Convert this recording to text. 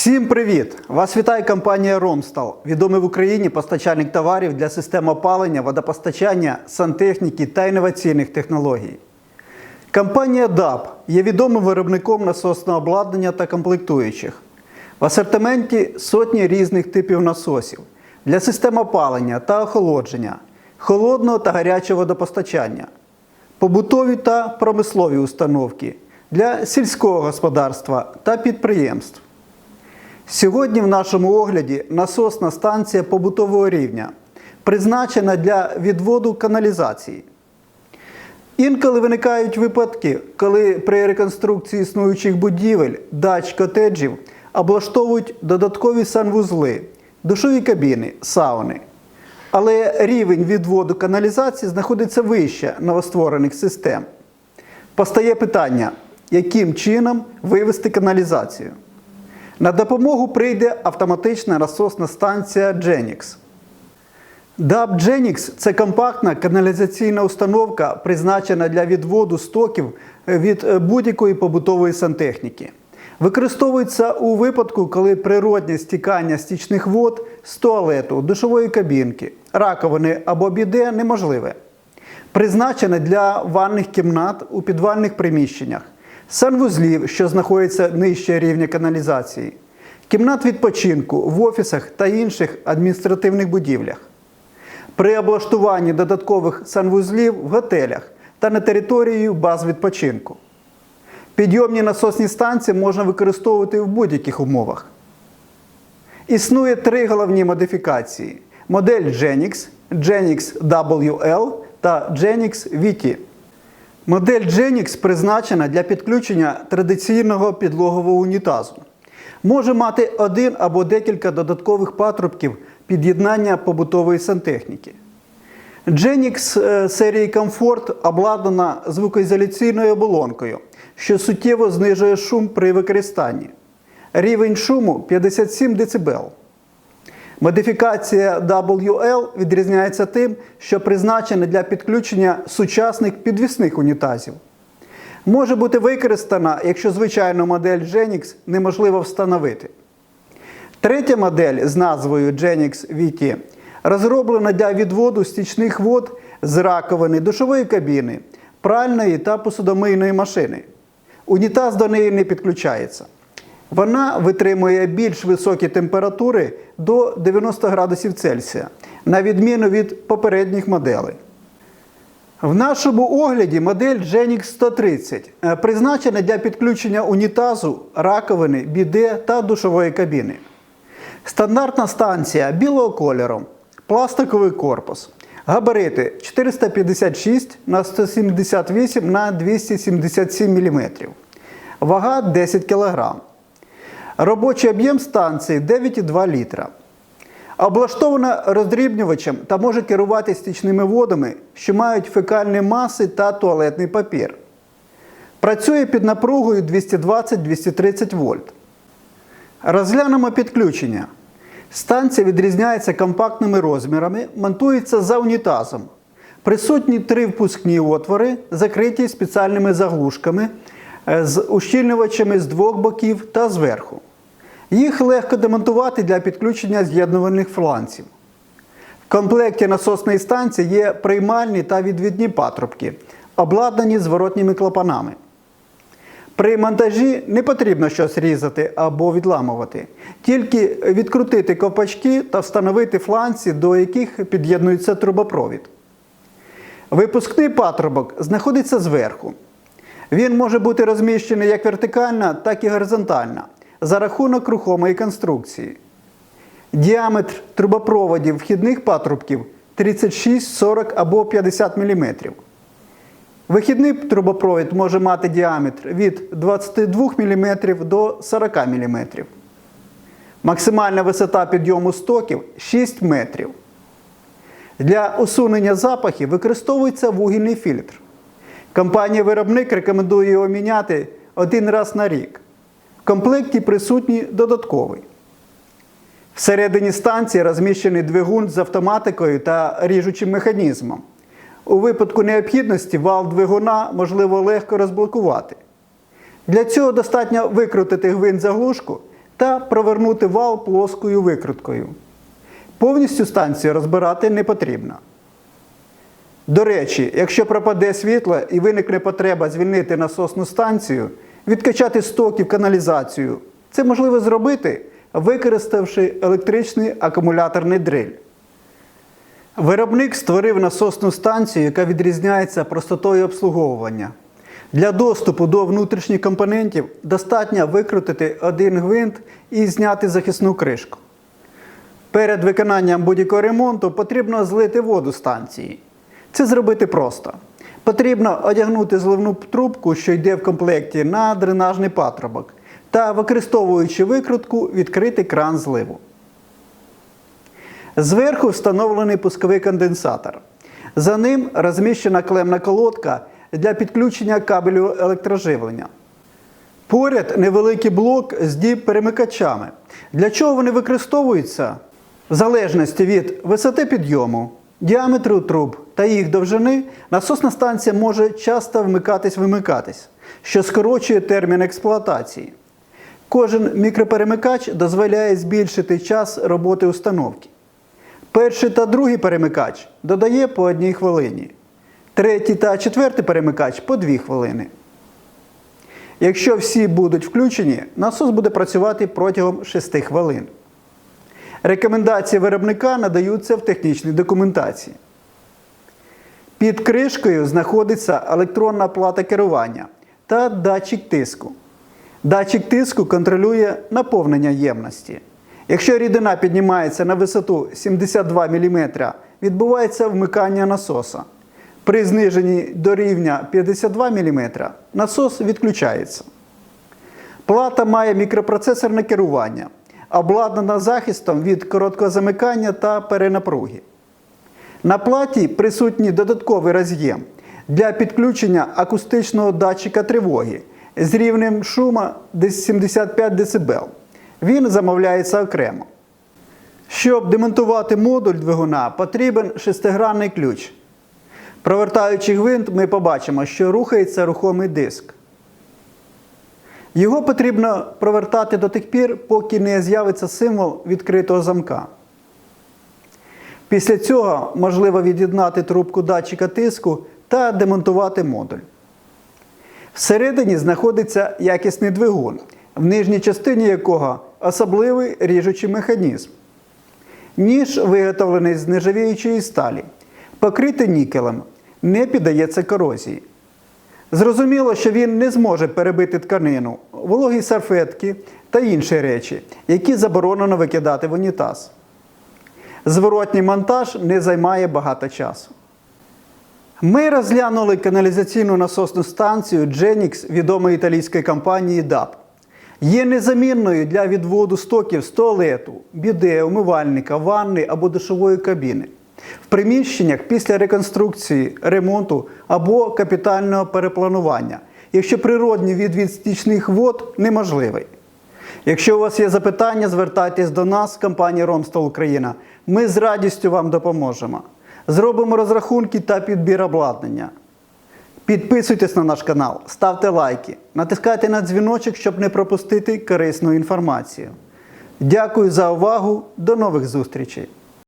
Всім привіт! Вас вітає компанія Ромстал, відомий в Україні постачальник товарів для систем опалення, водопостачання, сантехніки та інноваційних технологій. Компанія DAP є відомим виробником насосного обладнання та комплектуючих. В асортименті сотні різних типів насосів для систем опалення та охолодження, холодного та гарячого водопостачання, побутові та промислові установки для сільського господарства та підприємств. Сьогодні в нашому огляді насосна станція побутового рівня, призначена для відводу каналізації. Інколи виникають випадки, коли при реконструкції існуючих будівель, дач, котеджів облаштовують додаткові санвузли, душові кабіни, сауни. Але рівень відводу каналізації знаходиться вище новостворених систем. Постає питання, яким чином вивести каналізацію. На допомогу прийде автоматична насосна станція Genix. DAB Genix – це компактна каналізаційна установка, призначена для відводу стоків від будь-якої побутової сантехніки. Використовується у випадку, коли природне стікання стічних вод з туалету, душової кабінки, раковини або біде неможливе. Призначене для ванних кімнат у підвальних приміщеннях, санвузлів, що знаходяться нижче рівня каналізації, кімнат відпочинку в офісах та інших адміністративних будівлях. При облаштуванні додаткових санвузлів в готелях та на території баз відпочинку. Підйомні насосні станції можна використовувати в будь-яких умовах. Існує три головні модифікації: модель Genix, Genix WL та Genix VT. Модель Genix призначена для підключення традиційного підлогового унітазу. Може мати один або декілька додаткових патрубків під'єднання побутової сантехніки. Genix е, серії Comfort обладнана звукоізоляційною оболонкою, що суттєво знижує шум при використанні. Рівень шуму 57 дБ. Модифікація WL відрізняється тим, що призначена для підключення сучасних підвісних унітазів. Може бути використана, якщо звичайну модель Genix неможливо встановити. Третя модель з назвою Genix VT розроблена для відводу стічних вод з раковини, душової кабіни, пральної та посудомийної машини. Унітаз до неї не підключається. Вона витримує більш високі температури до 90 градусів Цельсія, на відміну від попередніх моделей. В нашому огляді модель Genix 130 е, призначена для підключення унітазу, раковини, біде та душової кабіни. Стандартна станція білого кольору, пластиковий корпус. Габарити 456 на 178 на 277 мм. Вага 10 кг. Робочий об'єм станції 9,2 літра. Облаштована роздрібнювачем та може керувати стічними водами, що мають фекальні маси та туалетний папір. Працює під напругою 220-230 вольт. Розглянемо підключення. Станція відрізняється компактними розмірами, монтується за унітазом. Присутні три впускні отвори, закриті спеціальними заглушками е, з ущільнювачами з двох боків та зверху. Їх легко демонтувати для підключення з'єднувальних фланців. В комплекті насосної станції є приймальні та відвідні патрубки, обладнані зворотніми клапанами. При монтажі не потрібно щось різати або відламувати, тільки відкрутити ковпачки та встановити фланці, до яких під'єднується трубопровід. Випускний патрубок знаходиться зверху. Він може бути розміщений як вертикально, так і горизонтально за рахунок рухомої конструкції. Діаметр трубопроводів вхідних патрубків 36, 40 або 50 мм. Вихідний трубопровід може мати діаметр від 22 мм до 40 мм. Максимальна висота підйому стоків 6 метрів. Для усунення запахів використовується вугільний фільтр. Компанія-виробник рекомендує його міняти один раз на рік. В комплекті присутній додатковий. Всередині станції розміщений двигун з автоматикою та ріжучим механізмом. У випадку необхідності вал двигуна можливо легко розблокувати. Для цього достатньо викрутити гвинт заглушку, та провернути вал плоскою викруткою. Повністю станцію розбирати не потрібно. До речі, якщо пропаде світло і виникне потреба звільнити насосну станцію, відкачати стоків каналізацію, це можливо зробити, використавши електричний акумуляторний дриль. Виробник створив насосну станцію, яка відрізняється простотою обслуговування. Для доступу до внутрішніх компонентів достатньо викрутити один гвинт і зняти захисну кришку. Перед виконанням будь-якого ремонту потрібно злити воду станції. Це зробити просто. Потрібно одягнути зливну трубку, що йде в комплекті, на дренажний патрубок та, використовуючи викрутку, відкрити кран зливу. Зверху встановлений пусковий конденсатор. За ним розміщена клемна колодка для підключення кабелю електроживлення. Поряд невеликий блок з діп-перемикачами. Для чого вони використовуються? В залежності від висоти підйому, діаметру труб та їх довжини, насосна станція може часто вмикатись-вимикатись, що скорочує термін експлуатації. Кожен мікроперемикач дозволяє збільшити час роботи установки. Перший та другий перемикач додає по одній хвилині. Третій та четвертий перемикач по дві хвилини. Якщо всі будуть включені, насос буде працювати протягом 6 хвилин. Рекомендації виробника надаються в технічній документації. Під кришкою знаходиться електронна плата керування та датчик тиску. Датчик тиску контролює наповнення ємності. Якщо рідина піднімається на висоту 72 мм, відбувається вмикання насоса. При зниженні до рівня 52 мм насос відключається. Плата має мікропроцесорне керування, обладнана захистом від короткого замикання та перенапруги. На платі присутній додатковий роз'єм для підключення акустичного датчика тривоги з рівнем шума 75 дБ. Він замовляється окремо. Щоб демонтувати модуль двигуна, потрібен шестигранний ключ. Провертаючи гвинт, ми побачимо, що рухається рухомий диск. Його потрібно провертати до тих пір, поки не з'явиться символ відкритого замка. Після цього можливо від'єднати трубку датчика тиску та демонтувати модуль. Всередині знаходиться якісний двигун, в нижній частині якого особливий ріжучий механізм. Ніж виготовлений з нержавіючої сталі, покритий нікелем, не піддається корозії. Зрозуміло, що він не зможе перебити тканину, вологі сарфетки та інші речі, які заборонено викидати в унітаз. Зворотній монтаж не займає багато часу. Ми розглянули каналізаційну насосну станцію Genix відомої італійської компанії DAP. Є незамінною для відводу стоків з туалету, біде, умивальника, ванни або душової кабіни. В приміщеннях після реконструкції, ремонту або капітального перепланування, якщо природній відвід стічних вод неможливий. Якщо у вас є запитання, звертайтесь до нас, компанія Ромстол Україна. Ми з радістю вам допоможемо. Зробимо розрахунки та підбір обладнання. Підписуйтесь на наш канал, ставте лайки, натискайте на дзвіночок, щоб не пропустити корисну інформацію. Дякую за увагу. До нових зустрічей!